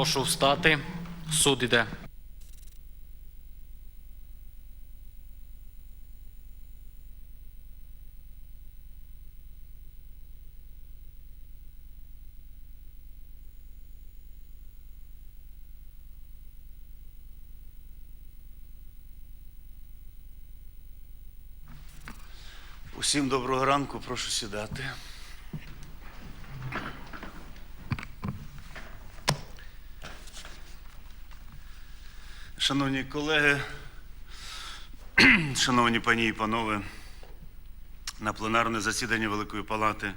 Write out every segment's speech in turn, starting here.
Прошу встати. Суд іде. Усім доброго ранку, прошу сідати. Шановні колеги, шановні пані і панове, на пленарне засідання Великої Палати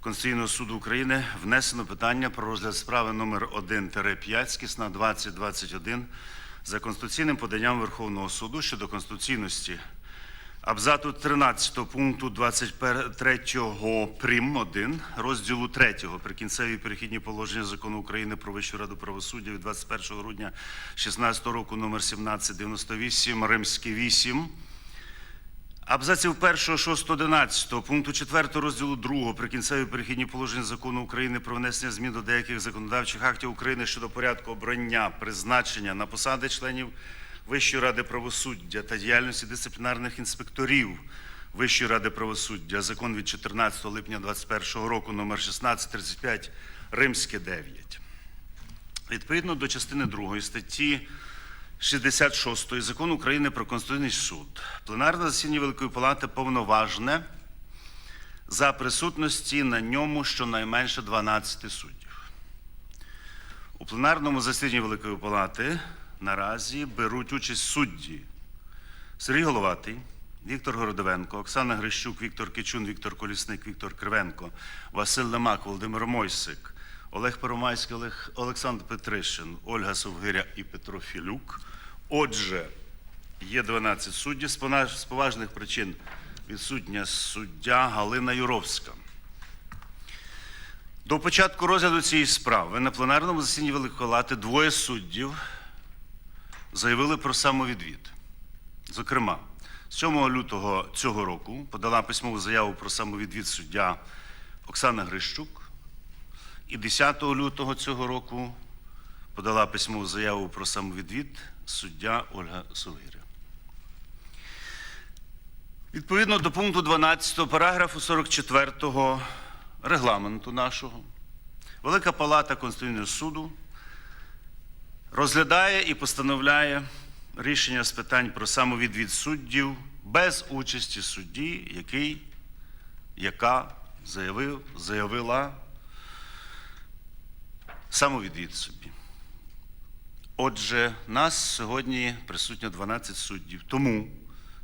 Конституційного суду України внесено питання про розгляд справи номер 1-5 скісна 2021 за конституційним поданням Верховного суду щодо конституційності абзату 13 пункту 23 прим. 1 розділу 3 прикінцеві перехідні положення закону України про Вищу раду правосуддя від 21 грудня 16 року номер 1798 римський 8 Абзаців 1, 6, 11 пункту 4 розділу 2 прикінцеві перехідні положення закону України про внесення змін до деяких законодавчих актів України щодо порядку обрання, призначення на посади членів Вищої ради правосуддя та діяльності дисциплінарних інспекторів Вищої ради правосуддя, закон від 14 липня 2021 року номер 1635 Римське 9. Відповідно до частини 2 статті 66 закону України про Конституційний суд, пленарне засідання Великої Палати повноважне за присутності на ньому щонайменше 12 суддів. У пленарному засіданні Великої Палати наразі беруть участь судді Сергій Головатий, Віктор Городовенко, Оксана Грищук, Віктор Кичун, Віктор Колісник, Віктор Кривенко, Василь Лемак, Володимир Мойсик, Олег Перомайський, Олег, Олександр Петришин, Ольга Совгиря і Петро Філюк. Отже, є 12 суддів. З поважних причин відсутня суддя Галина Юровська. До початку розгляду цієї справи на пленарному засіданні Великої Палати двоє суддів заявили про самовідвід. Зокрема, 7 лютого цього року подала письмову заяву про самовідвід суддя Оксана Грищук, і 10 лютого цього року подала письмову заяву про самовідвід суддя Ольга Совгиря. Відповідно до пункту 12 параграфу 44 регламенту нашого, Велика Палата Конституційного суду розглядає і постановляє рішення з питань про самовідвід суддів без участі судді, який, яка заявив, заявила самовідвід собі. Отже, нас сьогодні присутньо 12 суддів. Тому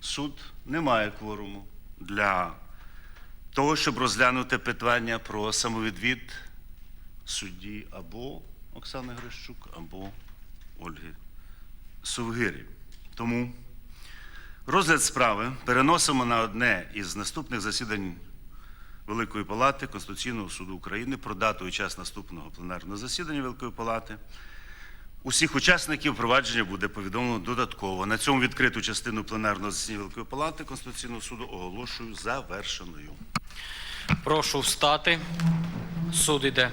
суд не має кворуму для того, щоб розглянути питання про самовідвід судді або Оксани Грищук, або Ольги Совгирі. Тому розгляд справи переносимо на одне із наступних засідань Великої Палати Конституційного суду України про дату і час наступного пленарного засідання Великої Палати. Усіх учасників провадження буде повідомлено додатково. На цьому відкриту частину пленарного засідання Великої Палати Конституційного суду оголошую завершеною. Прошу встати. Суд іде.